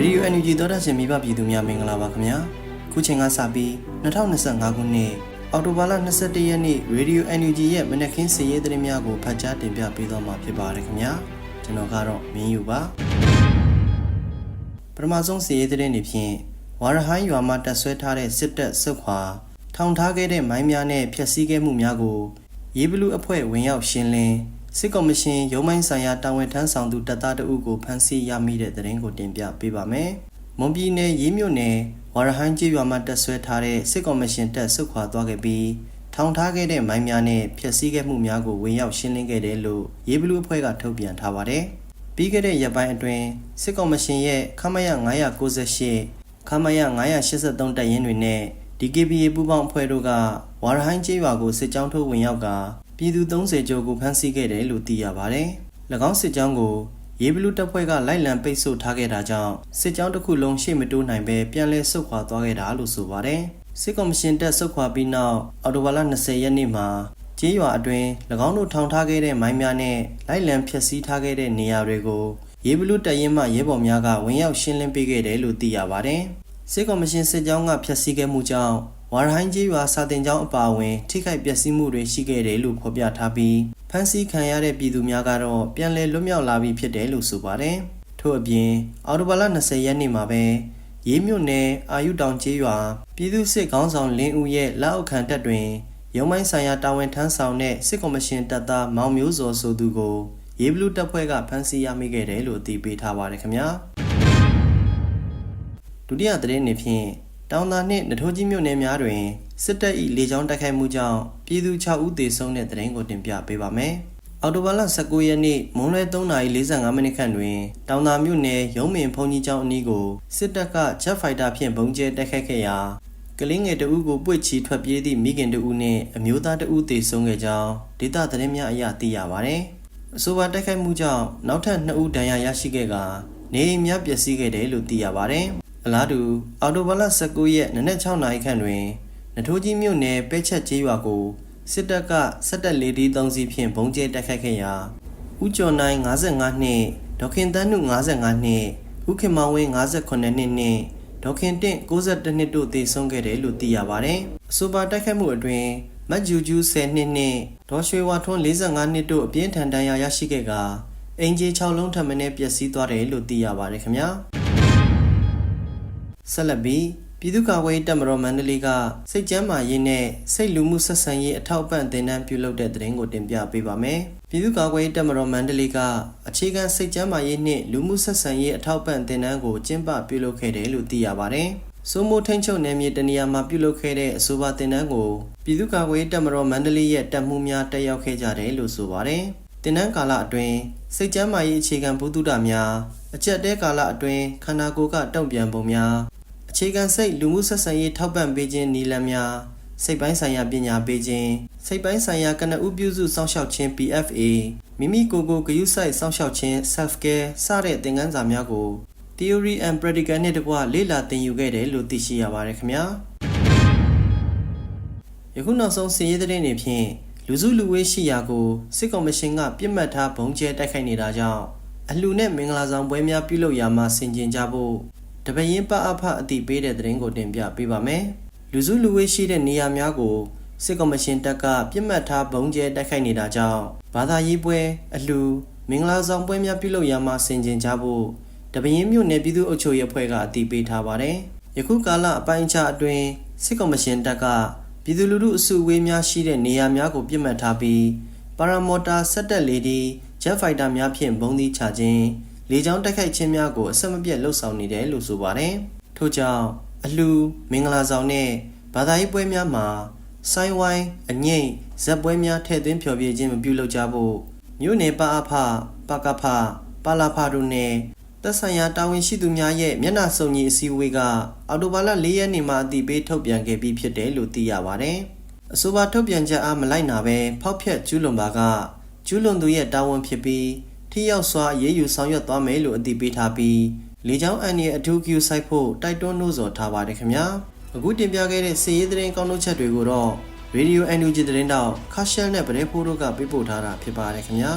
ရေဒီယို NUG သောတာရှင်မိဘပြည်သူများမင်္ဂလာပါခင်ဗျာခုချိန်ကစပြီး2025ခုနှစ်အောက်တိုဘာလ22ရက်နေ့ရေဒီယို NUG ရဲ့မနက်ခင်းစီးရဲသတင်းများကိုဖတ်ကြားတင်ပြပေးသွားမှာဖြစ်ပါတယ်ခင်ဗျာကျွန်တော်ကတော့မင်းယူပါပထမဆုံးစီးရဲသတင်းတွေဖြင့်ဝါရဟိုင်းရွာမှာတက်ဆွဲထားတဲ့စစ်တပ်စုခွာထောင်ထားခဲ့တဲ့မိုင်းများနဲ့ဖျက်ဆီးခဲ့မှုများကိုရေဘလူးအဖွဲ့ဝင်ရောက်ရှင်းလင်း စစ်ကော်မရှင်ရုံးမိုင်းဆိုင်ရာတာဝန်ထမ်းဆောင်သူတပ်သားတအုပ်ကိုဖမ်းဆီးရမိတဲ့သတင်းကိုတင်ပြပေးပါမယ်။မွန်ပြည်နယ်ရေးမြို့နယ်ဝါရဟန်းကျေးရွာမှာတက်ဆွဲထားတဲ့စစ်ကော်မရှင်တပ်ဆုတ်ခွာသွားခဲ့ပြီးထောင်ထားခဲ့တဲ့မိုင်းများနဲ့ဖျက်ဆီးခဲ့မှုများကိုဝင်ရောက်ရှင်းလင်းခဲ့တယ်လို့ရေးဘလူးအဖွဲ့ကထုတ်ပြန်ထားပါတယ်။ပြီးခဲ့တဲ့ရက်ပိုင်းအတွင်းစစ်ကော်မရှင်ရဲ့ခမရ998ခမရ983တပ်ရင်းတွေနဲ့ DKBA ပူးပေါင်းအဖွဲ့တို့ကဝါရဟိုင်းကျေးရွာကိုစစ်ကြောင်းထိုးဝင်ရောက်က ပြည်သူ30ကျော်ကိုဖမ်းဆီးခဲ့တယ်လို့သိရပါတယ်။၎င်းစစ်ကြောင်းကိုရေဘလူးတပ်ဖွဲ့ကလိုက်လံပိတ်ဆို့ထားခဲ့တာကြောင့်စစ်ကြောင်းတစ်ခုလုံးရှေ့မတိုးနိုင်ပဲပြန်လည်ဆုတ်ခွာသွားခဲ့တာလို့ဆိုပါတယ်။စစ်ကော်မရှင်တပ်ဆုတ်ခွာပြီးနောက်အော်တိုဘာလ20ရက်နေ့မှာကျေးရွာအတွင်း၎င်းတို့ထောင်ထားခဲ့တဲ့မိုင်းများနဲ့လိုက်လံဖျက်ဆီးထားခဲ့တဲ့နေရာတွေကိုရေဘလူးတပ်ရင်းမှရဲဘော်များကဝင်ရောက်ရှင်းလင်းပေးခဲ့တယ်လို့သိရပါတယ်။စစ်ကော်မရှင်စစ်ကြောင်းကဖျက်ဆီးခဲ့မှုကြောင့် ဝါရဟိုင်းကျေးရွာစာတင်ကျောင်းအပါအဝင် ထိခိုက်ပျက်စီးမှုတွေရှိခဲ့တယ်လို့ဖော်ပြထားပြီးဖမ်းဆီးခံရတဲ့ပြည်သူများကတော့ပြန်လည်လွတ်မြောက်လာပြီဖြစ်တယ်လို့ဆိုပါတယ်။ထို့အပြင်အော်တိုဘာလ20ရက်နေ့မှာပဲရေးမြို့နယ်အာယုတောင်ကျေးရွာပြည်သူစစ်ခေါင်းဆောင်လင်းဦးရဲ့လက်အောက်ခံတပ်တွင်ရုံးမိုင်းဆိုင်ရာတာဝန်ထမ်းဆောင်တဲ့စစ်ကော်မရှင်တပ်သားမောင်မျိုးစောဆိုသူကိုရေဘလူးတပ်ဖွဲ့ကဖမ်းဆီးရမိခဲ့တယ်လို့အသိပေးထားပါတယ်ခင်ဗျာ။ဒုတိယသတင်းအနေဖြင့် တောင်သာနှင့်နထိုးကြီးမြို့နယ်များတွင်စစ်တပ်၏လေကြောင်းတိုက်ခိုက်မှုကြောင့်ပြည်သူ6ဦးသေဆုံးတဲ့သတင်းကိုတင်ပြပေးပါမယ်။အော်တိုဘာလ19ရက်နေ့မွန်းလွဲ3:45မိနစ်ခန့်တွင်တောင်သာမြို့နယ်ရုံးမင်ဖုန်ကြီးကျောင်းအနီးကိုစစ်တပ်ကဂျက်ဖိုက်တာဖြင့်ဘုံကျဲတိုက်ခိုက်ခဲ့ရာကလင်းငယ်တအုပ်ကိုပွေ့ချီထွက်ပြေးသည့်မိခင်တအုပ်နှင့်အမျိုးသားတအုပ်သေဆုံးခဲ့ကြောင်းဒေသသတင်းများအရသိရပါဗျ။အဆိုပါတိုက်ခိုက်မှုကြောင့်နောက်ထပ်2ဦးဒဏ်ရာရရှိခဲ့ကာနေအိမ်များပျက်စီးခဲ့တယ်လို့သိရပါဗျ။ အလားတူအော်တိုဘာလ19ရက်နနက်6နာရီခန့်တွင်နထိုးကြီးမြို့နယ်ပဲချက်ကျေးရွာကိုစစ်တပ်ကစက်တက်လေဒီ3စီးဖြင့်ဘုံကျဲတိုက်ခိုက်ခဲ့ရာဦးကျော်နိုင်55နှစ်ဒေါခင်တန်းနု55နှစ်ဦးခင်မောင်ဝင်း58နှစ်နှင့်ဒေါခင်တင့်62နှစ်တို့သေဆုံးခဲ့တယ်လို့သိရပါတယ်။အဆိုပါတိုက်ခိုက်မှုအတွင်းမတ်ဂျူဂျူ10နှစ်နှင့်ဒေါ်ရွှေဝါထွန်း45နှစ်တို့အပြင်းထန်ဒဏ်ရာရရှိခဲ့ကာအင်ဂျီ6လုံးထပ်မံပျက်စီးသွားတယ်လို့သိရပါတယ်ခင်ဗျာ။ ဆက်လက်ပြီးပြည်သူ့ကာကွယ်ရေးတပ်မတော်မန္တလေးကစိတ်ကြမ်းမာရေးနဲ့စိတ်လူမှုဆက်ဆံရေးအထောက်အပံ့တင်နန်းပြုလုပ်တဲ့သတင်းကိုတင်ပြပေးပါမယ်။ပြည်သူ့ကာကွယ်ရေးတပ်မတော်မန္တလေးကအခြေခံစိတ်ကြမ်းမာရေးနှင့်လူမှုဆက်ဆံရေးအထောက်အပံ့တင်နန်းကိုကျင်းပပြုလုပ်ခဲ့တယ်လို့သိရပါဗျ။စိုးမိုးထိန်ချုပ်နယ်မြေတနေရာမှာပြုလုပ်ခဲ့တဲ့အဆိုပါတင်နန်းကိုပြည်သူ့ကာကွယ်ရေးတပ်မတော်မန္တလေးရဲ့တပ်မှုများတက်ရောက်ခဲ့ကြတယ်လို့ဆိုပါတယ်။တင်နန်းကာလအတွင်းစိတ်ကြမ်းမာရေးအခြေခံဘုဒ္ဓတာများအကျက်တဲကာလအတွင်းခန္ဓာကိုယ်ကတုံ့ပြန်ပုံများ အခြေခံစိတ်လူမှုဆက်ဆံရေးထောက်ပံ့ပေးခြင်းနည်းလမ်းများစိတ်ပိုင်းဆိုင်ရာပညာပေးခြင်းစိတ်ပိုင်းဆိုင်ရာကနဦးပြုစုစောင့်ရှောက်ခြင်း PFA မိမိကိုယ်ကိုဂရုစိုက်စောင့်ရှောက်ခြင်း self care စတဲ့သင်ခန်းစာများကို theory and practical နဲ့တကွလေ့လာသင်ယူခဲ့တယ်လို့သိရှိရပါတယ်ခင်ဗျာယခုနောက်ဆုံးစီးရဲတဲ့နေဖြင့်လူစုလူဝေးရှိရာကိုစစ်ကော်မရှင်ကပြစ်မှတ်ထားဘုံကျဲတိုက်ခိုက်နေတာကြောင့်အလှနဲ့မင်္ဂလာဆောင်ပွဲများပြုလုပ်ရာမှာဆင်ကျင်ကြဖို့ တပရင်ပအဖအတိပေးတဲ့သတင်းကိုတင်ပြပေးပါမယ်။လူစုလူဝေးရှိတဲ့နေရာများကိုစစ်ကော်မရှင်တပ်ကပြစ်မှတ်ထားဘုံကျဲတိုက်ခိုက်နေတာကြောင့်ဘာသာရေးပွဲအလှမင်္ဂလာဆောင်ပွဲများပြုလုပ်ရာမှာဆင်ကျင်ကြဖို့တပရင်မြို့နယ်ပြည်သူ့အုပ်ချုပ်ရေးအဖွဲ့ကအတိပေးထားပါတယ်။ယခုကာလအပိုင်းအခြားအတွင်းစစ်ကော်မရှင်တပ်ကပြည်သူလူထုအစုအဝေးများရှိတဲ့နေရာများကိုပြစ်မှတ်ထားပြီးပါရာမော်တာစက်တက်လေဒီဂျက်ဖိုက်တာများဖြင့်ဘုံသီးချခြင်း လေကြောင်းတိုက်ခိုက်ခြင်းများကိုအဆက်မပြတ်လှုပ်ဆောင်နေတယ်လို့ဆိုပါတယ်။ထို့ကြောင့်အလှမင်္ဂလာဆောင်နဲ့ဘာသာရေးပွဲများမှာဆိုင်းဝိုင်းအငိမ့်ဇက်ပွဲများထည့်သွင်းဖျော်ဖြေခြင်းမပြုလုပ်ကြဖို့မြို့နယ်ပအဖပကဖပါလာဖတို့နဲ့သက်ဆိုင်ရာတာဝန်ရှိသူများရဲ့မျက်နှာစုံညီအစည်းအဝေးကအော်တိုဘာလ၄ရက်နေ့မှာအတိပေးထုတ်ပြန်ခဲ့ပြီးဖြစ်တယ်လို့သိရပါတယ်။အဆိုပါထုတ်ပြန်ချက်အားမလိုက်နာဘဲဖောက်ဖျက်ကျူးလွန်ပါကကျူးလွန်သူရဲ့တာဝန်ဖြစ်ပြီး ထိရောက်စွာရေးယူဆောင်ရွက်သွားမယ်လို့အသိပေးထားပြီးလေကြောင်းအန်ရဲ့အထူး queue စိုက်ဖို့တိုက်တွန်းနှိုးဆော်ထားပါတယ်ခင်ဗျာအခုတင်ပြခဲ့တဲ့စီရေးသတင်းကောင်းတို့ချက်တွေကိုတော့ Radio NUG သတင်းတောက်ခါရှယ်နဲ့ဗရဲဖိုးတို့ကပေးပို့ထားတာဖြစ်ပါတယ်ခင်ဗျာ